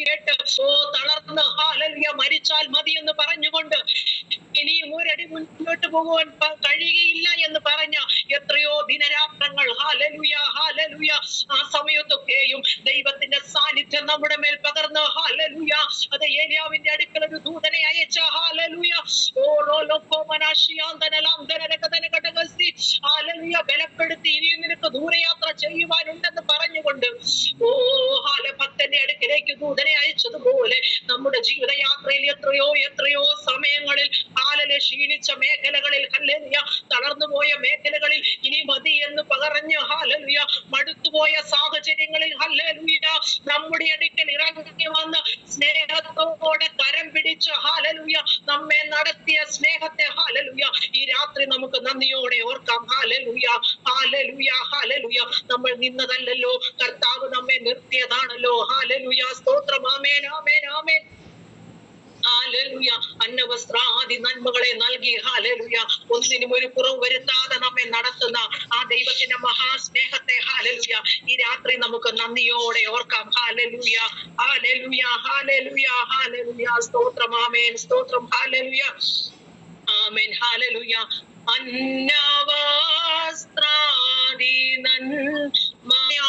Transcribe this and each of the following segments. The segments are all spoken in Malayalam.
കേട്ട് ഓ തളർന്ന് ഹാലല്യ മരിച്ചാൽ മതി എന്ന് പറഞ്ഞുകൊണ്ട് ഇനിയും ഒരടി മുന്നോട്ട് പോകുവാൻ കഴിയുകയില്ല എന്ന് പറഞ്ഞ എത്രയോ ദിനരാത്രങ്ങൾ ഹാലലുയ ഹാലലുയ ആ സമയത്തൊക്കെയും ദൈവത്തിന്റെ സാന്നിധ്യം നമ്മുടെ മേൽ പകർന്ന്. ഹാലലുയ അത് ഏലിയാവിന്റെ അടുക്കൽ ഒരു ദൂതനെ അയച്ച. ഹാലലുയ ഓരോ ഹാലലുയ ബലപ്പെടുത്തി ഇനിയും നിനക്ക് ദൂരയാത്ര ചെയ്യുവാനുണ്ടെന്ന് പറഞ്ഞുകൊണ്ട്. ഓ ഹാല ഭക്തന്റെ അടുക്കിലേക്ക് ദൂതനെ അയച്ചതുപോലെ നമ്മുടെ ജീവിതയാത്രയിൽ എത്രയോ ഹാലലെ ക്ഷീണിച്ച മേഖലകളിൽ ഹല്ലേലൂയ തളർന്നുപോയ മേഖലകളിൽ ഇനി മതി എന്ന് പകറഞ്ഞ് ഹാലലുയ മടുത്തുപോയ സാഹചര്യങ്ങളിൽ ഹല്ലേലൂയ നമ്മുടെ അടുക്കൽ ഇറങ്ങി വന്ന് സ്നേഹത്തോടെ കരം പിടിച്ച ഹാലലുയ നമ്മെ നടത്തിയ സ്നേഹത്തെ ഹാലലുയ ഈ രാത്രി നമുക്ക് നന്ദിയോടെ ഓർക്കാം ഹാലലുയ ഹാലലുയ ഹാലലുയ നമ്മൾ നിന്നതല്ലല്ലോ കർത്താവ് നമ്മെ നിർത്തിയതാണല്ലോ ഹാലലുയ സ്തോത്രം. ആമേൻ ആമേൻ ആമേൻ. അന്നവസ്ത്രാദി നന്മകളെ നൽകി. ഹാലലുയ ഒന്നിനും ഒരു കുറവ് വരുത്താതെ നമ്മെ നടത്തുന്ന ആ ദൈവത്തിന്റെ മഹാസ്നേഹത്തെ. ഹാലലുയ ഈ രാത്രി നമുക്ക് നന്ദിയോടെ ഓർക്കാം. ഹാലലുയ ഹാലലുയ ഹാലലുയ ഹാലലുയ സ്തോത്രം. ആമേൻ. സ്തോത്രം. ഹാലലുയ ആമേൻ. ഹാലലുയ അന്നവസ്ത്രാദി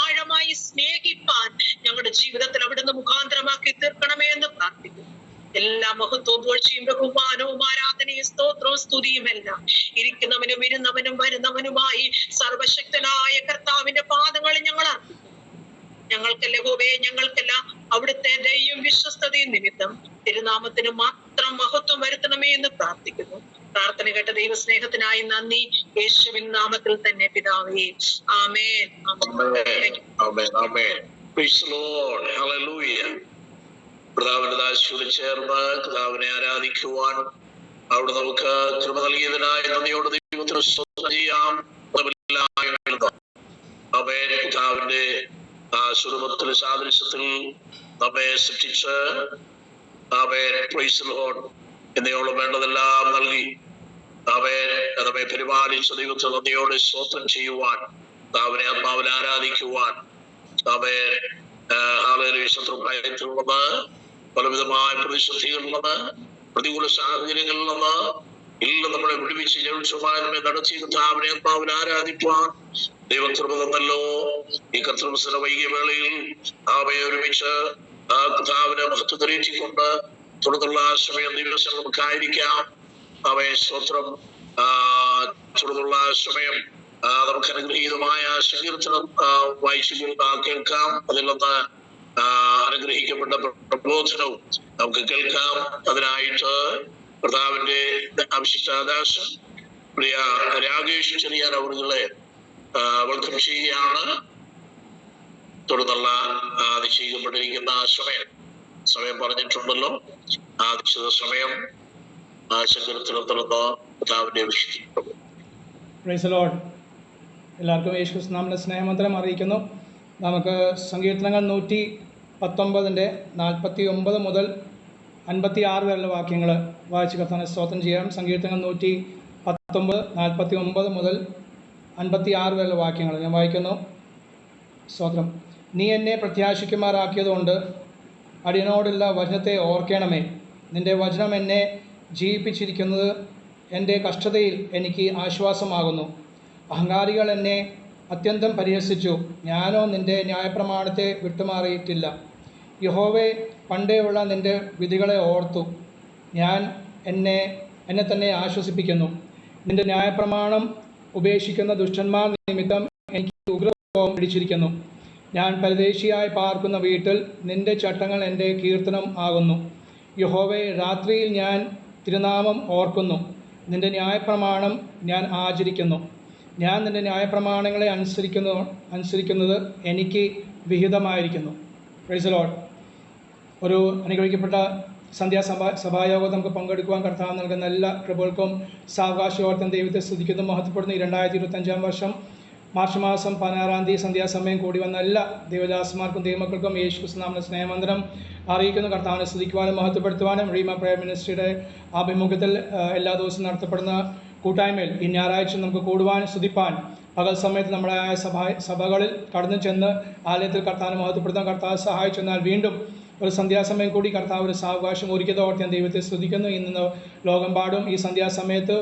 ആഴമായി സ്നേഹിപ്പാൻ ഞങ്ങളുടെ ജീവിതത്തിൽ അവിടുന്ന് മുഖാന്തരമാക്കി തീർക്കണമേ എന്ന് പ്രാർത്ഥിക്കുന്നു. എല്ലാ മഹത്വവും തോഴ്ചയും ബഹുമാനവും ആരാധനയും സ്തോത്രവും സ്തുതിയും എല്ലാം ഇരിക്കുന്നവനും ഇരുന്നവനും വരുന്നവനുമായി സർവശക്തനായ കർത്താവിന്റെ പാദങ്ങളിൽ ഞങ്ങൾ അർപ്പിക്കുന്നു ഞങ്ങൾക്കല്ല ഞങ്ങൾക്കല്ല അവിടുത്തെ ദൈവം വിശ്വസ്തതയും നിമിത്തം തിരുനാമത്തിന് മാത്രം മഹത്വം വരുത്തണമേ എന്ന് പ്രാർത്ഥിക്കുന്നു. പ്രാർത്ഥന കേട്ട ദൈവസ്നേഹത്തിനായി നന്ദി. യേശുവിൻ നാമത്തിൽ തന്നെ പിതാവേ. ആമേൻ. ആമേൻ. ആമേൻ. Amen. Praise Lord. Hallelujah. കർത്താവിന്റെ ദാശിയോട് ചേർന്ന് കർത്താവിനെ ആരാധിക്കുവാൻ അവിടെ നമുക്ക് കൃപ നൽകിയതിനായ നന്ദിയോട് ദൈവത്തിന് സ്വന്തം ചെയ്യാം. സാദൃശ്യത്തിൽ നമ്മെ സൃഷ്ടിച്ച് അവേ പ്രൈസ് ലോഡ് എന്നയോളം വേണ്ടതെല്ലാം നൽകി അവേ നമ്മെ പരിപാലിച്ച ദൈവത്തിൽ നന്ദിയോട് സ്വന്തം ചെയ്യുവാൻ കർത്താവിനെ ആത്മാവിനെ ആരാധിക്കുവാൻ അവേ ശത്രു ഭയത്തിൽ പലവിധമായ പ്രതിസന്ധികളിൽ പ്രതികൂല സാഹചര്യങ്ങളിൽ ഇല്ല നമ്മളെ വിടുവിച്ച് ജനിച്ചുമായ നടത്തിയിരുന്ന നടത്തി കർത്താവിനെ ആത്മാവിൽ ആരാധിപ്പാൻ ദൈവകൃപ തന്നല്ലോ ഈ കർത്തൃവസര വൈകിയ വേളയിൽ അവയെ ഒരുമിച്ച് ആ കർത്താവിനെ തെളിയിച്ചിക്കൊണ്ട് തുടർന്നുള്ള സമയം ദിവസം നമുക്കായിരിക്കാം. അവയെ സ്വത്രം ആ തുടർന്നുള്ള സമയം നമുക്ക് അനുഗ്രഹീതമായ സങ്കീർത്തനം വായിച്ചു കേൾക്കാം. ആ, അനുഗ്രഹിക്കപ്പെട്ട പ്ര- പ്രബോധനവും നമുക്ക് കേൾക്കാം. അതിനായിട്ട് പ്രതാപന്റെ അഭിഷിഷ്ടാദാസൻ പ്രിയ രാകേഷ് ചെറിയാൻ അവറുകളെ വെൽക്കം ചെയ്യുകയാണ്. തുടർന്നുള്ള നിശ്ചയിക്കപ്പെട്ടിരിക്കുന്ന സമയം. സമയം പറഞ്ഞിട്ടുണ്ടല്ലോ. ആ നിശ്ചിത സമയം എല്ലാവർക്കും യേശുസ് നാമിന്റെ സ്നേഹമന്ത്രം അറിയിക്കുന്നു. നമുക്ക് സങ്കീർത്തനങ്ങൾ നൂറ്റി പത്തൊമ്പതിന്റെ നാൽപ്പത്തി ഒമ്പത് മുതൽ അൻപത്തി ആറ് വരെയുള്ള വാക്യങ്ങൾ വായിച്ച് കർത്താനെ സ്തോത്രം ചെയ്യാം. സങ്കീർത്തനങ്ങൾ നൂറ്റി പത്തൊമ്പത് നാൽപ്പത്തി ഒമ്പത് മുതൽ അൻപത്തി ആറ് വരെയുള്ള വാക്യങ്ങൾ ഞാൻ വായിക്കുന്നു. സ്തോത്രം. നീ എന്നെ പ്രത്യാശിക്കുമാറാക്കിയതുകൊണ്ട് അടിയനോടുള്ള വചനത്തെ ഓർക്കണമേ. നിന്റെ വചനം എന്നെ ജീവിപ്പിച്ചിരിക്കുന്നത് എന്റെ കഷ്ടതയിൽ എനിക്ക് ആശ്വാസമാകുന്നു. അഹങ്കാരികൾ എന്നെ അത്യന്തം പരിഹസിച്ചു. ഞാനോ നിന്റെ ന്യായപ്രമാണത്തെ വിട്ടുമാറിയിട്ടില്ല. യഹോവെ പണ്ടേയുള്ള നിന്റെ വിധികളെ ഓർത്തു. ഞാൻ എന്നെ എന്നെ തന്നെ ആശ്വസിപ്പിക്കുന്നു. നിന്റെ ന്യായപ്രമാണം ഉപേക്ഷിക്കുന്ന ദുഷ്ടന്മാർ നിമിത്തം എനിക്ക് ഉഗ്രഭാവം പിടിച്ചിരിക്കുന്നു. ഞാൻ പരദേശിയായി പാർക്കുന്ന വീട്ടിൽ നിന്റെ ചട്ടങ്ങൾ എന്റെ കീർത്തനം ആകുന്നു. യഹോവെ രാത്രിയിൽ ഞാൻ തിരുനാമം ഓർക്കുന്നു. നിന്റെ ന്യായപ്രമാണം ഞാൻ ആചരിക്കുന്നു. ഞാൻ നിന്റെ ന്യായപ്രമാണങ്ങളെ അനുസരിക്കുന്നു അനുസരിക്കുന്നത് എനിക്ക് വിഹിതമായിരിക്കുന്നു. പ്രൈസ് ലോഡ് ഒരു അനുഗ്രഹിക്കപ്പെട്ട സന്ധ്യാസഭാ സഭായോഗം നമുക്ക് പങ്കെടുക്കുവാൻ കർത്താവ് നൽകുന്ന എല്ലാ കൃപകൾക്കും സാവകാശയോർത്തം ദൈവത്തെ സ്തുതിക്കുന്നു. മഹത്വപ്പെടുന്നു ഈ രണ്ടായിരത്തി ഇരുപത്തഞ്ചാം വർഷം മാർച്ച് മാസം പതിനാറാം തീയതി സന്ധ്യാസമയം കൂടി വന്ന എല്ലാ ദൈവദാസന്മാർക്കും ദൈവമക്കൾക്കും യേശു നാമന സ്നേഹമന്ത്രം അറിയിക്കുന്നു. കർത്താവിനെ സ്തുതിക്കുവാനും മഹത്വപ്പെടുത്തുവാനും റീമ പ്രയർ മിനിസ്ട്രിയുടെ ആഭിമുഖ്യത്തിൽ എല്ലാ ദിവസവും നടത്തപ്പെടുന്ന കൂട്ടായ്മയിൽ ഈ ഞായറാഴ്ച നമുക്ക് കൂടുവാൻ സ്തുതിപ്പാൻ. പകൽ സമയത്ത് നമ്മുടെ സഭ സഭകളിൽ കടന്നു ചെന്ന് ആലയത്തിൽ കർത്താവിനെ മഹത്വപ്പെടുത്താൻ കർത്താവ് സഹായിച്ചെന്നാൽ വീണ്ടും ഒരു സന്ധ്യാസമയം കൂടി കർത്താവ് ഒരു സാവകാശം ഒരുക്കിയതോടെ ഞാൻ ദൈവത്തെ സ്തുതിക്കുന്നു. ഇന്ന് ലോകമ്പാടും ഈ സന്ധ്യാസമയത്ത്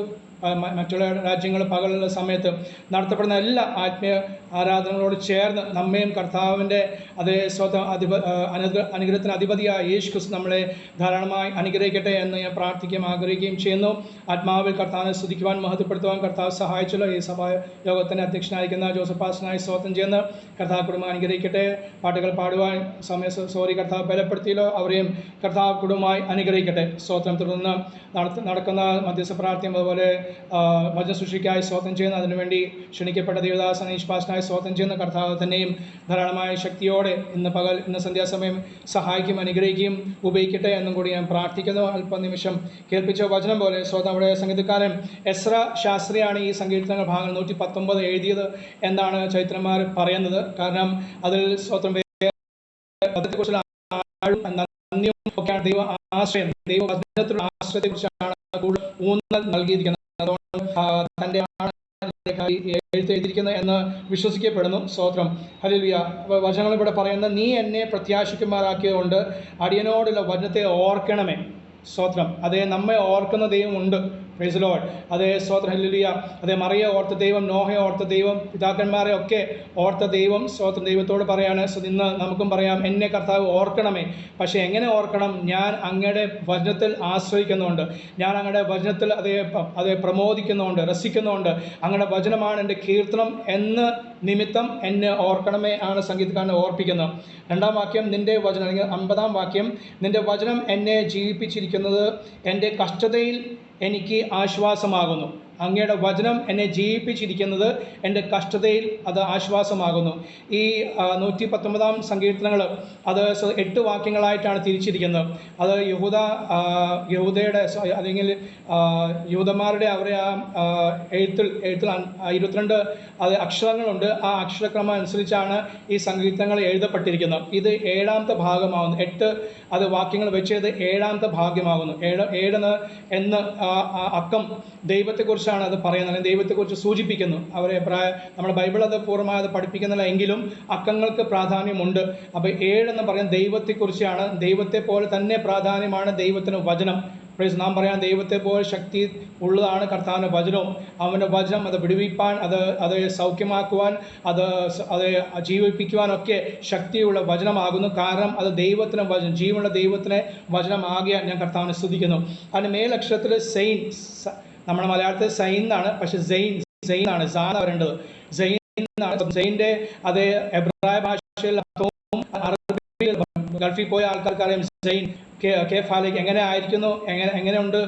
മറ്റുള്ള രാജ്യങ്ങൾ പകലുള്ള സമയത്ത് നടത്തപ്പെടുന്ന എല്ലാ ആത്മീയ ആരാധനകളോട് ചേർന്ന് നമ്മയും കർത്താവിന്റെ അതേ സ്വത അധിപ അനുഗ്ര അനുഗ്രഹത്തിന് അധിപതിയായ യേശു ക്രിസ്തു നമ്മളെ ധാരാളമായി അനുഗ്രഹിക്കട്ടെ എന്ന് ഞാൻ പ്രാർത്ഥിക്കുകയും ആഗ്രഹിക്കുകയും ചെയ്യുന്നു. ആത്മാവിൽ കർത്താവിനെ സ്തുതിക്കുവാൻ മഹത്വപ്പെടുത്തുവാൻ കർത്താവ് സഹായിച്ചല്ലോ. ഈ സഭ യോഗത്തിന്റെ അധ്യക്ഷനായിരിക്കുന്ന ജോസഫ് പാസ്റ്റനായി സ്വാഗതം ചെയ്യുന്ന. കർത്താവ് കുടുംബം അനുഗ്രഹിക്കട്ടെ. പാട്ടുകൾ പാടുവാൻ സമയ സോറി കർത്താവ് ബലപ്പെടുത്തിയല്ലോ. അവരെയും കർത്താവ് കുടുംബമായി അനുഗ്രഹിക്കട്ടെ. സ്തോത്രം തുടർന്ന് നടക്കുന്ന മധ്യസ്ഥ പ്രാർത്ഥനയും അതുപോലെ ഭജന സൃഷ്ടിക്കായി സ്വാഗതം ചെയ്യുന്ന. അതിനുവേണ്ടി ക്ഷണിക്കപ്പെട്ട ദേവദാസ നിഷ്പാസനായി സ്വാഗതം എന്ന കർത്താവ് തന്നെയും ധാരാളമായ ശക്തിയോടെ ഇന്ന് പകൽ ഇന്ന് സന്ധ്യാസമയം സഹായിക്കും അനുഗ്രഹിക്കുകയും ഉപയോഗിക്കട്ടെ എന്നും കൂടി ഞാൻ പ്രാർത്ഥിക്കുന്നു. അല്പനിമിഷം കേൾപ്പിച്ച വചനം പോലെ സ്വതം അവിടെ സംഗീതക്കാരൻ എസ്ര ശാസ്ത്രിയാണ് ഈ സംഗീതങ്ങൾ ഭാഗങ്ങൾ നൂറ്റി പത്തൊമ്പത് എഴുതിയത് എന്നാണ് ചൈത്രന്മാർ പറയുന്നത്. കാരണം അതിൽ സ്വതം അതേക്കുറിച്ചുള്ള ആഴും നന്ദിയും ഒക്കെയാണ് ദൈവ ആശ്രയം. കൂടുതൽ ഊന്നൽ നൽകിയിരിക്കുന്നത്. അതുകൊണ്ട് തന്റെ ആണ് എഴുത്ത് എഴുതിയിരിക്കുന്നത് എന്ന് വിശ്വസിക്കപ്പെടുന്നു. സ്തോത്രം. ഹലിയ വചനങ്ങൾ ഇവിടെ പറയുന്നത് നീ എന്നെ പ്രത്യാശിക്കുമാറാക്കിയതുകൊണ്ട് അടിയനോടുള്ള വചനത്തെ ഓർക്കണമേ. സ്തോത്രം. അതേ നമ്മെ ഓർക്കുന്ന ദൈവമുണ്ട്. പ്രൈസ് ലോഡ് അതേ സ്തോത്രം ഹല്ലുലിയ അതേ മറിയ ഓർത്ത ദൈവം നോഹയെ ഓർത്ത ദൈവം പിതാക്കന്മാരെ ഒക്കെ ഓർത്ത ദൈവം സ്തോത്രം ദൈവത്തോട് പറയാണ്. ഇന്ന് നമുക്കും പറയാം എന്നെ കർത്താവ് ഓർക്കണമേ. പക്ഷേ എങ്ങനെ ഓർക്കണം? ഞാൻ അങ്ങയുടെ വചനത്തിൽ ആശ്രയിക്കുന്നുണ്ട്. ഞാൻ അങ്ങയുടെ വചനത്തിൽ അതേ അതേ പ്രമോദിക്കുന്നുണ്ട് രസിക്കുന്നുണ്ട്. അങ്ങയുടെ വചനമാണ് എന്റെ കീർത്തനം എന്ന് നിമിത്തം എന്നെ ഓർക്കണമേ ആണ് സംഗീതക്കാരനെ ഓർപ്പിക്കുന്നത്. രണ്ടാം വാക്യം നിന്റെ വചനം അല്ലെങ്കിൽ അമ്പതാം വാക്യം നിന്റെ വചനം എന്നെ ജീവിപ്പിച്ചിരിക്കുന്നത് എന്റെ കഷ്ടതയിൽ എനിക്ക് ആശ്വാസമാകുന്നു. അങ്ങയുടെ വചനം എന്നെ ജീവിപ്പിച്ചിരിക്കുന്നത് എന്റെ കഷ്ടതയിൽ അത് ആശ്വാസമാകുന്നു. ഈ നൂറ്റി പത്തൊമ്പതാം സങ്കീർത്തനങ്ങൾ അത് എട്ട് വാക്യങ്ങളായിട്ടാണ് തിരിച്ചിരിക്കുന്നത്. അത് യഹൂദ യഹൂദയുടെ അല്ലെങ്കിൽ യൂതന്മാരുടെ അവരെ ആ എഴുത്തിൽ എഴുത്തിൽ ഇരുപത്തിരണ്ട് അത് അക്ഷരങ്ങളുണ്ട്. ആ അക്ഷരക്രമം അനുസരിച്ചാണ് ഈ സങ്കീർത്തനങ്ങൾ എഴുതപ്പെട്ടിരിക്കുന്നത്. ഇത് ഏഴാമത്തെ ഭാഗമാകുന്നു എട്ട് അത് വാക്യങ്ങൾ വെച്ചത് ഏഴാമത്തെ ഭാഗ്യമാകുന്നു. ഏഴ് ഏഴെന്ന് എന്ന് അക്കം ആ ദൈവത്തെക്കുറിച്ചാണ് അത് പറയുന്നത്. അല്ലെങ്കിൽ ദൈവത്തെക്കുറിച്ച് സൂചിപ്പിക്കുന്നു. അവരെ നമ്മുടെ ബൈബിൾ അത് പൂർണമായി അത് പഠിപ്പിക്കുന്നില്ല എങ്കിലും അക്കങ്ങൾക്ക് പ്രാധാന്യമുണ്ട്. അപ്പോൾ ഏഴെന്ന് പറയുന്നത് ദൈവത്തെക്കുറിച്ചാണ് ദൈവത്തെ പോലെ തന്നെ പ്രാധാന്യമാണ് ദൈവത്തിന് വചനം. പ്രൈസ് നാം പറയാൻ ദൈവത്തെ പോലെ ശക്തി ഉള്ളതാണ് കർത്താവിന്റെ വചനവും. അവന്റെ വചനം അത് വിടുവിപ്പാൻ അത് അത് സൗഖ്യമാക്കുവാൻ അത് അത് ജീവിപ്പിക്കുവാനൊക്കെ ശക്തിയുള്ള വചനമാകുന്നു. കാരണം അത് ദൈവത്തിന് വചനം ജീവനുള്ള ദൈവത്തിന് വചനമാകിയാൽ ഞാൻ കർത്താവിനെ സ്തുതിക്കുന്നു. അതിന് മേലക്ഷരത്തിൽ സെയിൻ നമ്മുടെ മലയാളത്തിൽ സൈൻ എന്നാണ് പക്ഷെ സെയിൻ സെയിൻ ആണ് സാൻ വരേണ്ടത് സെയിൻ എന്നാണ് സെയിന്റെ അതേ എബ്രായ ഭാഷയിൽ അറബിയിൽ ഗൾഫിൽ പോയ ആൾക്കാർക്കറിയാം സെയിൻ കെ ഫാലിക് എങ്ങനെ ആയിരിക്കുന്നു എങ്ങനെ എങ്ങനെയുണ്ട്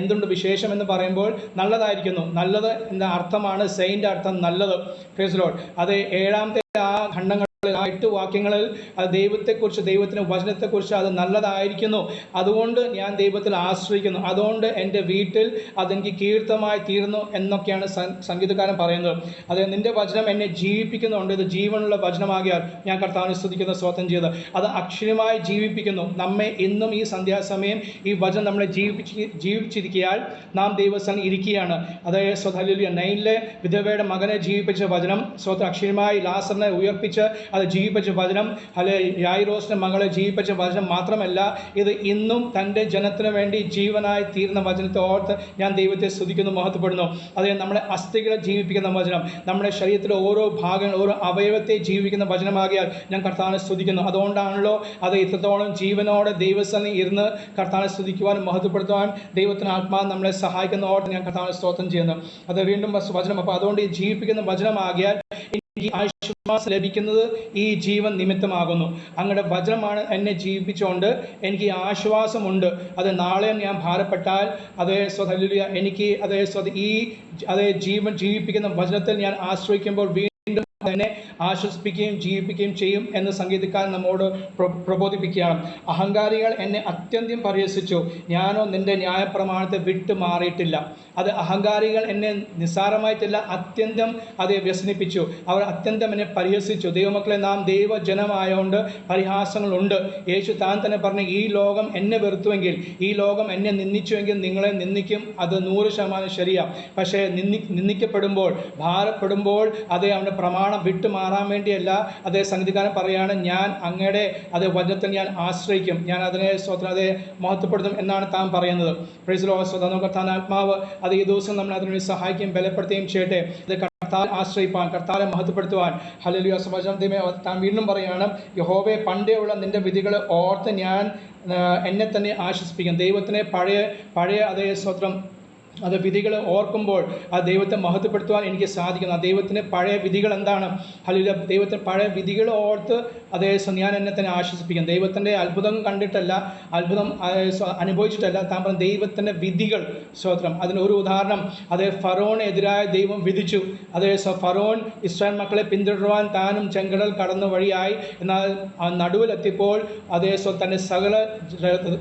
എന്തുണ്ട് വിശേഷം എന്ന് പറയുമ്പോൾ നല്ലതായിരിക്കുന്നു. നല്ലത് എന്ന അർത്ഥമാണ് സെയിന്റെ അർത്ഥം നല്ലത്. ഫേസ്ലോഡ് അത് ഏഴാമത്തെ ആ ഖണ്ഡങ്ങളിൽ ആ എട്ട് വാക്യങ്ങളിൽ അത് ദൈവത്തെക്കുറിച്ച് ദൈവത്തിന്റെ വചനത്തെക്കുറിച്ച് അത് നല്ലതായിരിക്കുന്നു. അതുകൊണ്ട് ഞാൻ ദൈവത്തിൽ ആശ്രയിക്കുന്നു. അതുകൊണ്ട് എന്റെ വീട്ടിൽ അതെനിക്ക് കീർത്തമായി തീർന്നു എന്നൊക്കെയാണ് സംഗീതക്കാരൻ പറയുന്നത്. അത് നിന്റെ വചനം എന്നെ ജീവിപ്പിക്കുന്നുണ്ട്. ഇത് ജീവനുള്ള വചനമാകിയാൽ ഞാൻ കർത്താവിനെ സ്തുതിക്കുന്ന സ്വാതന്ത്ര്യം ചെയ്ത്. അത് അക്ഷരമായി ജീവിപ്പിക്കുന്നു. നമ്മെ ഇന്നും ഈ സന്ധ്യാസമയം ഈ വചനം നമ്മളെ ജീവിപ്പിച്ച് ജീവിച്ചിരിക്കിയാൽ നാം ദൈവസ്ഥാനം ഇരിക്കുകയാണ്. അതായത് സ്വതലിയ നൈനിലെ വിധവയുടെ മകനെ ജീവിപ്പിച്ച വചനം സ്വത്ത് അക്ഷരമായി ലാസറിനെ ഉയർപ്പിച്ച് അത് ജീവിപ്പിച്ച വചനം അല്ലെ യായിറോസിന്റെ മകളെ ജീവിപ്പിച്ച വചനം മാത്രമല്ല ഇത് ഇന്നും തന്റെ ജനത്തിന് വേണ്ടി ജീവനായി തീരുന്ന വചനത്തെ ഓർത്ത് ഞാൻ ദൈവത്തെ സ്തുതിക്കുന്നു മഹത്വപ്പെടുന്നു. അതേ നമ്മളെ അസ്ഥികളെ ജീവിപ്പിക്കുന്ന വചനം നമ്മുടെ ശരീരത്തിലെ ഓരോ ഭാഗങ്ങൾ ഓരോ അവയവത്തെ ജീവിക്കുന്ന വചനമാകിയാൽ ഞാൻ കർത്താവിനെ സ്തുതിക്കുന്നു. അതുകൊണ്ടാണല്ലോ അത് ഇത്രത്തോളം ജീവനോടെ ദൈവസ്ഥനെ ഇരുന്ന് കർത്താവിനെ സ്തുതിക്കുവാനും മഹത്വപ്പെടുത്തുവാനും ദൈവത്തിന് ആത്മാവ് നമ്മളെ സഹായിക്കുന്ന ഓർത്ത് ഞാൻ കർത്താവിനെ സ്തോത്രം ചെയ്യുന്നു. അത് വീണ്ടും വചനം. അപ്പോൾ അതുകൊണ്ട് ഈ ജീവിപ്പിക്കുന്ന വചനമാകിയാൽ എനിക്ക് ആശ്വാസം ലഭിക്കുന്നത് ഈ ജീവൻ നിമിത്തമാകുന്നു. അങ്ങയുടെ വചനമാണ് എന്നെ ജീവിപ്പിച്ചുകൊണ്ട് എനിക്ക് ആശ്വാസമുണ്ട്. അത് നാളെ ഞാൻ ഭാരപ്പെട്ടാൽ അതേ സ്വതല്ല എനിക്ക് അതേ സ്വത ഈ അതേ ജീവൻ ജീവിപ്പിക്കുന്ന വചനത്തിൽ ഞാൻ ആശ്രയിക്കുമ്പോൾ തന്നെ ആശ്വസിപ്പിക്കുകയും ജീവിപ്പിക്കുകയും ചെയ്യും എന്ന് സംഗീതക്കാരൻ നമ്മോട് പ്ര- പ്രബോധിപ്പിക്കുകയാണ്. അഹങ്കാരികൾ എന്നെ അത്യന്തം പരിഹസിച്ചു. ഞാനോ നിന്റെ ന്യായപ്രമാണത്തെ വിട്ടു മാറിയിട്ടില്ല. അത് അഹങ്കാരികൾ എന്നെ നിസ്സാരമായിട്ടില്ല അത്യന്തം അതെ വ്യസനിപ്പിച്ചു. അവർ അത്യന്തം എന്നെ പരിഹസിച്ചു. ദൈവമക്കളെ നാം ദൈവജനമായതുകൊണ്ട് പരിഹാസങ്ങളുണ്ട്. യേശു താൻ തന്നെ പറഞ്ഞു ഈ ലോകം എന്നെ വെറുത്തുവെങ്കിൽ ഈ ലോകം എന്നെ നിന്ദിച്ചുവെങ്കിൽ നിങ്ങളെ നിന്ദിക്കും. അത് നൂറ് ശതമാനം ശരിയാണ് പക്ഷേ നിന്ദി നിന്ദിക്കപ്പെടുമ്പോൾ ഭാരപ്പെടുമ്പോൾ അതേ അവന്റെ പ്രമാണം പ്രമാണം വിട്ടു മാറാൻ വേണ്ടിയല്ല അതേ സംഗീതകാരൻ പറയാണ് ഞാൻ അങ്ങയുടെ അതേ വചനത്തിൽ ഞാൻ ആശ്രയിക്കും. ഞാൻ അതിനെ സ്വതന്ത്രം അതേ മഹത്വപ്പെടുത്തും എന്നാണ് താൻ പറയുന്നത്. പ്രൈസിലോ സ്വതന്ത്ര താൻ ആത്മാവ് അത് ഈ ദിവസം നമ്മൾ അതിനുവേണ്ടി സഹായിക്കുകയും ബലപ്പെടുത്തുകയും ചെയ്യട്ടെ. ഇത് കർത്താൻ ആശ്രയിപ്പാൻ കർത്താവിനെ മഹത്വപ്പെടുത്തുവാൻ. ഹലലിയ സുഭാഷമേ താൻ വീണ്ടും പറയുകയാണ് യഹോബെ പണ്ടേയുള്ള നിന്റെ വിധികൾ ഓർത്ത് ഞാൻ എന്നെ തന്നെ ആശ്വസിപ്പിക്കും. ദൈവത്തിനെ പഴയ പഴയ അതേ സ്വത്രം അത് വിധികൾ ഓർക്കുമ്പോൾ ആ ദൈവത്തെ മഹത്വപ്പെടുത്തുവാൻ എനിക്ക് സാധിക്കുന്നു. ആ ദൈവത്തിന്റെ പഴയ വിധികൾ എന്താണ്? അല്ലെങ്കിൽ ദൈവത്തിന്റെ പഴയ വിധികൾ ഓർത്ത് അതേ ഞാൻ എന്നെ തന്നെ ആശ്വസിപ്പിക്കും ദൈവത്തിന്റെ അത്ഭുതം കണ്ടിട്ടല്ല അത്ഭുതം അനുഭവിച്ചിട്ടല്ല. താൻ പറഞ്ഞ ദൈവത്തിന്റെ വിധികൾ അതിന് ഒരു ഉദാഹരണം അതേ ഫറോണെതിരായ ദൈവം വിധിച്ചു. അതേ ഫറോൺ ഇസ്രായേൽ മക്കളെ പിന്തുടരുവാൻ താനും ചെങ്കടൽ കടന്ന വഴിയായി. എന്നാൽ ആ നടുവിലെത്തിയപ്പോൾ അതേ സ്വ തന്റെ സകല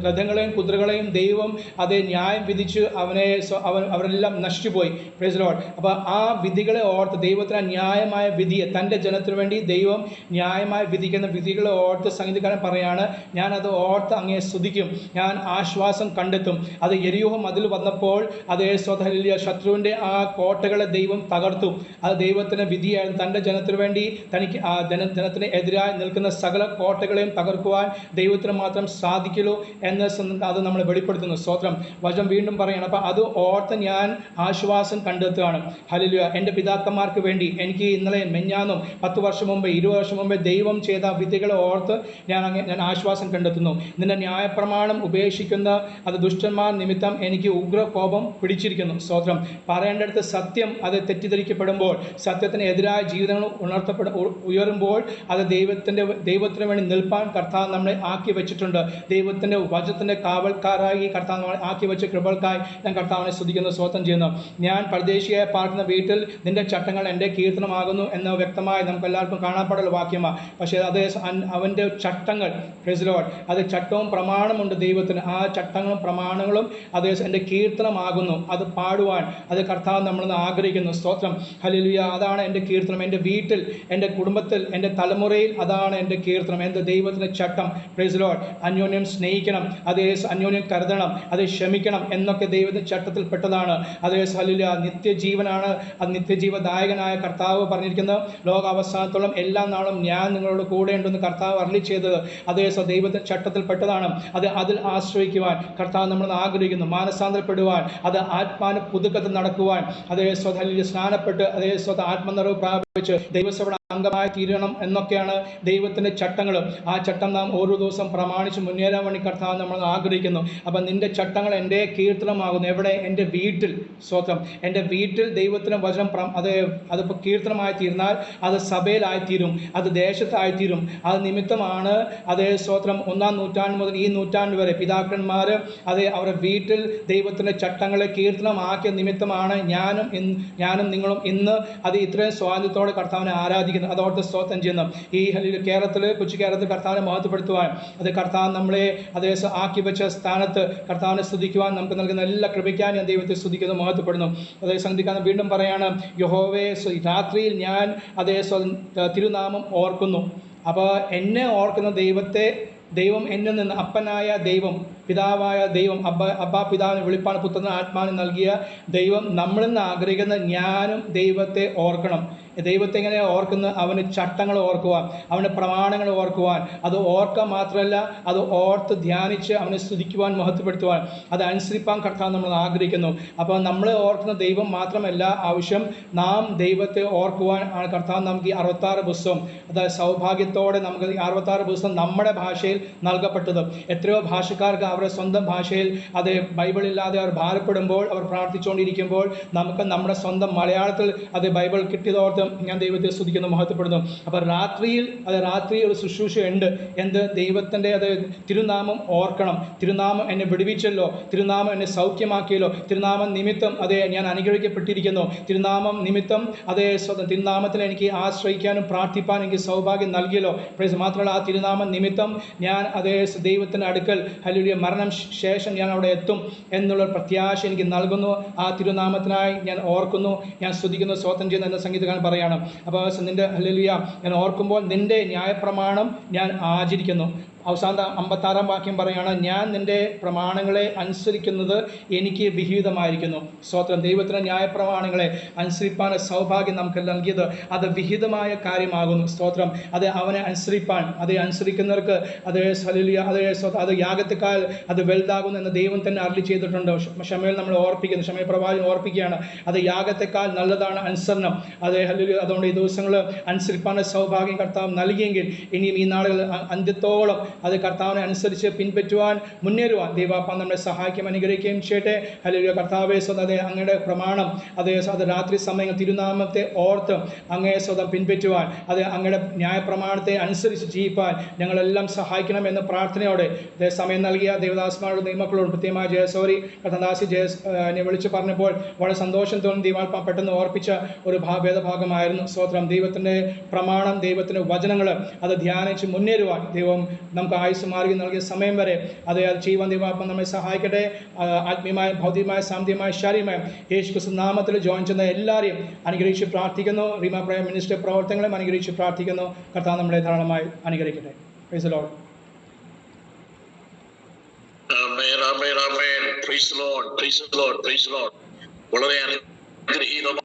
രഥങ്ങളെയും കുതിരകളെയും ദൈവം അതേ ന്യായം വിധിച്ച് അവനെ അവൻ അവരെല്ലാം നശിച്ചുപോയി. പ്രൈസ് ലോഡ് അപ്പോൾ ആ വിധികളെ ഓർത്ത് ദൈവത്തിന് ന്യായമായ വിധിയെ തന്റെ ജനത്തിനു വേണ്ടി ദൈവം ന്യായമായ വിധിക്കുന്ന വിധികളെ ഓർത്ത് സംഗീതക്കാരൻ പറയാണ് അത് ഓർത്ത് അങ്ങേ സ്തുതിക്കും. ഞാൻ ആശ്വാസം കണ്ടെത്തും. അത് എരിയൂഹം അതിൽ വന്നപ്പോൾ അത് സ്വതല്യ ശത്രുവിന്റെ ആ കോട്ടകളെ ദൈവം തകർത്തു. അത് ദൈവത്തിന്റെ വിധിയായിരുന്നു. തന്റെ ജനത്തിനു വേണ്ടി തനിക്ക് ആ ജന ജനത്തിന് എതിരായി നിൽക്കുന്ന സകല കോട്ടകളെയും തകർക്കുവാൻ ദൈവത്തിന് മാത്രം സാധിക്കുള്ളൂ എന്ന് അത് നമ്മൾ വെളിപ്പെടുത്തുന്നു. സ്തോത്രം. വചനം വീണ്ടും പറയണം. അപ്പോൾ അത് ഓർത്ത് ഞാൻ ആശ്വാസം കണ്ടെത്തുകയാണ്. ഹലിലുയ എന്റെ പിതാക്കന്മാർക്ക് വേണ്ടി എനിക്ക് ഇന്നലെ മെഞ്ഞാന്നും പത്ത് വർഷം മുമ്പ് ഇരുപത് വർഷം മുമ്പേ ദൈവം ചെയ്ത വിധികളെ ഓർത്ത് ഞാൻ ഞാൻ ആശ്വാസം കണ്ടെത്തുന്നു. നിന്റെ ന്യായപ്രമാണം ഉപേക്ഷിക്കുന്ന അത് ദുഷ്ടന്മാർ നിമിത്തം എനിക്ക് ഉഗ്ര കോപം പിടിച്ചിരിക്കുന്നു. സ്തോത്രം. പറയേണ്ടടുത്ത് സത്യം അത് തെറ്റിദ്ധരിക്കപ്പെടുമ്പോൾ സത്യത്തിന് എതിരായ ജീവിതങ്ങൾ ഉണർത്തപ്പെട ഉയരുമ്പോൾ അത് ദൈവത്തിന്റെ ദൈവത്തിന് വേണ്ടി നിൽപ്പാൻ കർത്താവ് നമ്മളെ ആക്കി വെച്ചിട്ടുണ്ട്. ദൈവത്തിന്റെ വചത്തിന്റെ കാവൽക്കാരായി കർത്താവ് നമ്മളെ ആക്കി വെച്ച കൃപകൾക്കായി ഞാൻ കർത്താവിനെ സ്തുതിക്കുന്നു സ്വതം ചെയ്യുന്നു. ഞാൻ പരദേശിയായി പാർക്കുന്ന വീട്ടിൽ നിന്റെ ചട്ടങ്ങൾ എന്റെ കീർത്തനമാകുന്നു എന്ന് വ്യക്തമായി നമുക്ക് എല്ലാവർക്കും കാണാപ്പാടുള്ള വാക്യമാണ് പക്ഷേ അത് അവന്റെ ചട്ടങ്ങൾ ഫ്രിസ്ലോഡ് അത് ചട്ടവും പ്രമാണമുണ്ട് ദൈവത്തിന്. ആ ചട്ടങ്ങളും പ്രമാണങ്ങളും അത് എന്റെ കീർത്തനമാകുന്നു. അത് പാടുവാൻ അത് കർത്താവ് നമ്മളെന്ന് ആഗ്രഹിക്കുന്നു. സ്തോത്രം. ഹലിലുയ അതാണ് എന്റെ കീർത്തനം. എന്റെ വീട്ടിൽ എന്റെ കുടുംബത്തിൽ എന്റെ തലമുറയിൽ അതാണ് എന്റെ കീർത്തനം. എന്റെ ദൈവത്തിന്റെ ചട്ടം പ്രൈസിലോഡ് അന്യോന്യം സ്നേഹിക്കണം. അത് അന്യോന്യം കരുതണം. അത് ക്ഷമിക്കണം എന്നൊക്കെ ദൈവത്തിന്റെ ചട്ടത്തിൽ പെട്ടതാണ്. അതേ സലില നിത്യജീവനാണ്. അത് നിത്യജീവദായകനായ കർത്താവ് പറഞ്ഞിരിക്കുന്നത് ലോക അവസാനത്തോളം എല്ലാ നാളും ഞാൻ നിങ്ങളോട് കൂടെ ഉണ്ടെന്ന് കർത്താവ് അരളി ചെയ്തത് അതേ സ ദൈവത്തിന്റെ ചട്ടത്തിൽ പെട്ടതാണ്. അത് അതിൽ ആശ്രയിക്കുവാൻ കർത്താവ് നമ്മൾ ആഗ്രഹിക്കുന്നു. മാനസാന്തരപ്പെടുവാൻ അത് ആത്മാന പുതുക്കത്തിൽ നടക്കുവാൻ അതേ സ്വതലിൽ സ്നാനപ്പെട്ട് അതേ സ്വത ആത്മനിറവ് പ്രാപിച്ച് ദൈവസഭയുടെ അംഗമായി തീരണം എന്നൊക്കെയാണ് ദൈവത്തിന്റെ ചട്ടങ്ങൾ ആ ചട്ടം നാം ഓരോ ദിവസം പ്രമാണിച്ച് മുന്നേറാൻ വേണ്ടി കർത്താവ് നമ്മൾ ആഗ്രഹിക്കുന്നു. അപ്പം നിന്റെ ചട്ടങ്ങൾ എന്റെ കീർത്തനമാകുന്നു. എവിടെ? എന്റെ വീട്ടിൽ. സ്വത്രം എന്റെ വീട്ടിൽ ദൈവത്തിന്റെ വചനം അത് അതിപ്പോൾ കീർത്തനമായി തീർന്നാൽ അത് സഭയിലായിത്തീരും. അത് ദേശത്തായിത്തീരും. അത് നിമിത്തമാണ് അതേ സ്വത്രം ഒന്നാം നൂറ്റാണ്ട് മുതൽ ഈ നൂറ്റാണ്ട് വരെ പിതാക്കന്മാർ അത് അവരുടെ വീട്ടിൽ ദൈവത്തിന്റെ ചട്ടങ്ങളെ കീർത്തനമാക്കിയ നിമിത്തമാണ് ഞാനും ഞാനും നിങ്ങളും ഇന്ന് അത് ഇത്രയും സ്വാതന്ത്ര്യത്തോടെ കർത്താവിനെ ആരാധിക്കുന്നത് അതോർത്ത് സ്തോത്രം ചെയ്യുന്നു. ഈ കേരളത്തിൽ കൊച്ചു കേരളത്തിൽ കർത്താവിനെ മഹത്വപ്പെടുത്തുവാൻ അത് കർത്താവ് നമ്മളെ അതേ ആക്കി വെച്ച സ്ഥാനത്ത് കർത്താവിനെ സ്തുതിക്കുവാൻ നമുക്ക് നൽകുന്ന എല്ലാ കൃപയ്ക്കാൻ ഞാൻ ദൈവത്തെ സ്തുതിക്കുന്നു മഹത്വപ്പെടുന്നു. അതേ സംഗതിക്കാൻ വീണ്ടും പറയാണ് യഹോവയെ സ്വ- രാത്രിയിൽ ഞാൻ അതേ തിരുനാമം ഓർക്കുന്നു. അപ്പോൾ എന്നെ ഓർക്കുന്ന ദൈവത്തെ ദൈവം എന്നിൽ നിന്ന് അപ്പനായ ദൈവം പിതാവായ ദൈവം അബ്ബ അബ്ബാ പിതാവിന് വെളിപ്പാണ് പുത്രന് ആത്മാവിന് നൽകിയ ദൈവം നമ്മളിൽ നിന്ന് ആഗ്രഹിക്കുന്ന ഞാനും ദൈവത്തെ ഓർക്കണം. ദൈവത്തെ എങ്ങനെ ഓർക്കുന്നത് അവന് ചട്ടങ്ങൾ ഓർക്കുവാൻ അവന്റെ പ്രമാണങ്ങൾ ഓർക്കുവാൻ അത് ഓർക്കാൻ മാത്രമല്ല അത് ഓർത്ത് ധ്യാനിച്ച് അവനെ സ്തുതിക്കുവാൻ മഹത്വപ്പെടുത്തുവാൻ അത് അനുസരിപ്പാൻ കർത്താവ് നമ്മൾ ആഗ്രഹിക്കുന്നു. അപ്പോൾ നമ്മൾ ഓർക്കുന്ന ദൈവം മാത്രമല്ല ആവശ്യം നാം ദൈവത്തെ ഓർക്കുവാൻ ആണ് കർത്താവ് നമുക്ക് ഈ അറുപത്താറ് പുസ്തകം അതായത് സൗഭാഗ്യത്തോടെ നമുക്ക് ഈ അറുപത്താറ് പുസ്തകം നമ്മുടെ ഭാഷയിൽ നൽകപ്പെട്ടത്. എത്രയോ ഭാഷക്കാർക്ക് അവരുടെ സ്വന്തം ഭാഷയിൽ അത് ബൈബിളില്ലാതെ അവർ ഭാരപ്പെടുമ്പോൾ അവർ പ്രാർത്ഥിച്ചുകൊണ്ടിരിക്കുമ്പോൾ നമുക്ക് നമ്മുടെ സ്വന്തം മലയാളത്തിൽ അത് ബൈബിൾ കിട്ടിയതോർത്ത് ഞാൻ ദൈവത്തെ സ്തുതിക്കുന്നു മഹത്വപ്പെടുന്നു. അപ്പോൾ രാത്രിയിൽ അത് രാത്രി ഒരു ശുശ്രൂഷയുണ്ട്. എന്ത്? ദൈവത്തിന്റെ അത് തിരുനാമം ഓർക്കണം. തിരുനാമം എന്നെ വിടുവിച്ചല്ലോ. തിരുനാമം എന്നെ സൗഖ്യമാക്കിയല്ലോ. തിരുനാമം നിമിത്തം അതെ ഞാൻ അനുഗ്രഹിക്കപ്പെട്ടിരിക്കുന്നു. തിരുനാമം നിമിത്തം അതേ തിരുനാമത്തിൽ എനിക്ക് ആശ്രയിക്കാനും പ്രാർത്ഥിപ്പാനും എനിക്ക് സൗഭാഗ്യം നൽകിയല്ലോ. മാത്രമല്ല ആ തിരുനാമം നിമിത്തം ഞാൻ അതേ ദൈവത്തിന്റെ അടുക്കൽ ഹല്ലേലൂയ മരണം ശേഷം ഞാൻ അവിടെ എത്തും എന്നുള്ള പ്രത്യാശ എനിക്ക് നൽകുന്നു. ആ തിരുനാമത്തിനായി ഞാൻ ഓർക്കുന്നു. ഞാൻ സ്തുതിക്കുന്നു സ്വാതന്ത്ര്യം എന്ന സംഗീതകാരൻ പറയാണ് അപ്പോൾ നിന്റെ ഹലിയ ഞാൻ ഓർക്കുമ്പോൾ നിന്റെ ന്യായപ്രമാണം ഞാൻ ആചരിക്കുന്നു. അവസാന അമ്പത്താറാം വാക്യം പറയുകയാണ് ഞാൻ നിന്റെ പ്രമാണങ്ങളെ അനുസരിക്കുന്നത് എനിക്ക് വിഹിതമായിരിക്കുന്നു. സ്തോത്രം. ദൈവത്തിന്റെ ന്യായപ്രമാണങ്ങളെ അനുസരിപ്പാൻ സൗഭാഗ്യം നമുക്ക് നൽകിയത് അത് വിഹിതമായ കാര്യമാകുന്നു. സ്തോത്രം. അത് അവനെ അനുസരിപ്പാൻ അത് അനുസരിക്കുന്നവർക്ക് അത് ഹല്ലേലൂയ, അത് അത് യാഗത്തെക്കാൾ അത് വലുതാകുന്നു എന്ന് ദൈവം തന്നെ അരളി ചെയ്തിട്ടുണ്ട്. ക്ഷമയിൽ നമ്മൾ ഓർപ്പിക്കുന്നു. ക്ഷമയ പ്രവാചകൻ ഓർപ്പിക്കുകയാണ്. അത് യാഗത്തെക്കാൾ നല്ലതാണ് അനുസരണം. അത് അതുകൊണ്ട് ഈ ദിവസങ്ങൾ അനുസരിപ്പാൻ സൗഭാഗ്യം കർത്താവ് നൽകിയെങ്കിൽ ഇനിയും ഈ നാളുകൾ അന്ത്യത്തോളം അത് കർത്താവിനെ അനുസരിച്ച് പിൻപറ്റുവാൻ മുന്നേറുവാൻ ദൈവാപ്പ നമ്മളെ സഹായിക്കും അനുഗ്രഹിക്കുകയും ചെയ്യട്ടെ. അല്ലെങ്കിൽ കർത്താവെ സ്വന്തം അതെ അങ്ങയുടെ പ്രമാണം അതേ അത് രാത്രി സമയങ്ങൾ തിരുനാമത്തെ ഓർത്ത് അങ്ങയെ സ്വതം പിൻപറ്റുവാൻ അത് അങ്ങയുടെ ന്യായപ്രമാണത്തെ അനുസരിച്ച് ജീവിപ്പാൻ ഞങ്ങളെല്ലാം സഹായിക്കണം എന്ന പ്രാർത്ഥനയോടെ സമയം നൽകിയ ദേവദാസ്മാരുടെ നിയമക്കളോട് പ്രത്യേകമായ ജയസോരി കഥദാസി ജയ വിളിച്ചു പറഞ്ഞപ്പോൾ വളരെ സന്തോഷം തോന്നി. ദീപാൽപ്പ പെട്ടെന്ന് ഓർപ്പിച്ച ഒരു ഭേദഭാഗമായിരുന്നു സ്വോത്രം ദൈവത്തിന്റെ പ്രമാണം ദൈവത്തിന്റെ വചനങ്ങൾ അത് ധ്യാനിച്ച് മുന്നേറുവാൻ ദൈവം നമുക്ക് ആയുസ് മാർഗം നൽകിയ സമയം വരെ അത് ചെയ്യുവാൻ ദൈവാത്മ നമ്മെ സഹായിക്കട്ടെ. ആത്മീയമായ ഭൗതികമായ സാമ്പത്തികമായ ശാരീരമായ യേശു ക്രിസ്തു നാമത്തിൽ ജോയിൻ ചെയ്യുന്ന എല്ലാവരെയും അനുഗ്രഹിച്ച് പ്രാർത്ഥിക്കുന്നു. റീമ പ്രൈം മിനിസ്റ്റർ പ്രവർത്തനങ്ങളെ അനുഗ്രഹിച്ച് പ്രാർത്ഥിക്കുന്നു. കർത്താവ് നമ്മളെ ധാരാളമായി അനുഗ്രഹിക്കട്ടെ. Amen amen amen praise Lord praise Lord praise Lord വളരെ അനുഗ്രഹീതമായ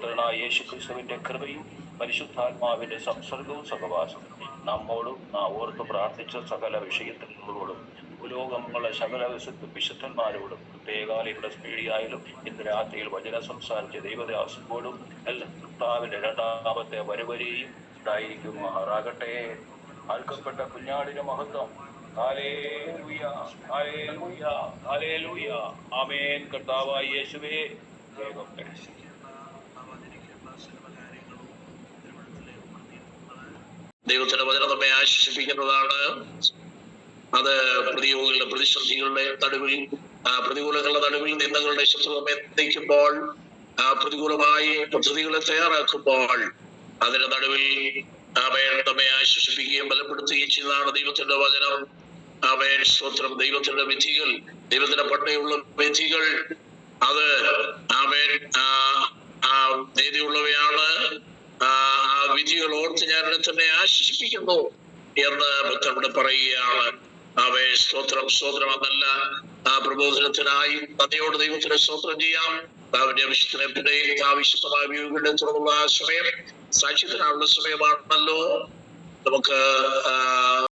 പുത്രനായ യേശു ക്രിസ്തുവിന്റെ കൃപയും പരിശുദ്ധാത്മാവിന്റെ സംസർഗവും സഹവാസവും നമ്മോടും നാം ഓർത്ത് പ്രാർത്ഥിച്ച സകല വിഷയത്തിനോടും പുരോഗമങ്ങളുടെ സകല വിശുദ്ധ വിശുദ്ധന്മാരോടും പ്രത്യേകാലയുടെ സ്പീഡിയായാലും ഇന്ന് രാത്രിയിൽ വചന സംസാരിച്ച ദൈവദാസനോടും എല്ലാ കർത്താവിന്റെ രണ്ടാമത്തെ വരവരെയും ഉണ്ടായിരിക്കും. മഹാറാകട്ടെ ആൽക്കപ്പെട്ട കുഞ്ഞാടിന്റെ മഹത്വം. കർത്താവായ യേശുവേ വേഗം ദൈവത്തിന്റെ വചനം നമ്മെ ആശ്വസിപ്പിക്കുന്നതാണ്. അത് പ്രതിയോഗികളുടെ പ്രതിസന്ധികളുടെ നടുവിൽ പ്രതികൂലങ്ങളുടെ നടുവിൽ നിന്നങ്ങളുടെ ശത്രു നമ്മെ നയിക്കുമ്പോൾ പ്രതികൂലമായി പദ്ധതികളെ തയ്യാറാക്കുമ്പോൾ അതിന്റെ നടുവിൽ അവയെ നമ്മെ ആശ്വസിപ്പിക്കുകയും ബലപ്പെടുത്തുകയും ചെയ്യുന്നതാണ് ദൈവത്തിന്റെ വചനം. അവയെ സ്തോത്രം. ദൈവത്തിന്റെ വിധികൾ ദൈവത്തിന്റെ പണ്ടയുള്ള വിധികൾ അത് അവൻ നീതിയുള്ളവയാണ് ആ ആ വിധികൾ ഓർത്ത് എന്നെ തന്നെ ആശ്വസിപ്പിക്കുന്നു എന്ന് ഭക്തനോട് പറയുകയാണ്. അവേ സ്തോത്രം സ്തോത്രം അതല്ല ആ പ്രബോധനത്തിനായി നന്ദിയോട് ദൈവത്തിന് സ്തോത്രം ചെയ്യാം. അവന്റെ വിശുദ്ധനെ പിന്നെ ആവശ്യമായ വ്യൂകളുടെ തുടർന്നുള്ള സമയം സാക്ഷ്യത്തിനാണുള്ള സമയമാണല്ലോ. നമുക്ക് ആ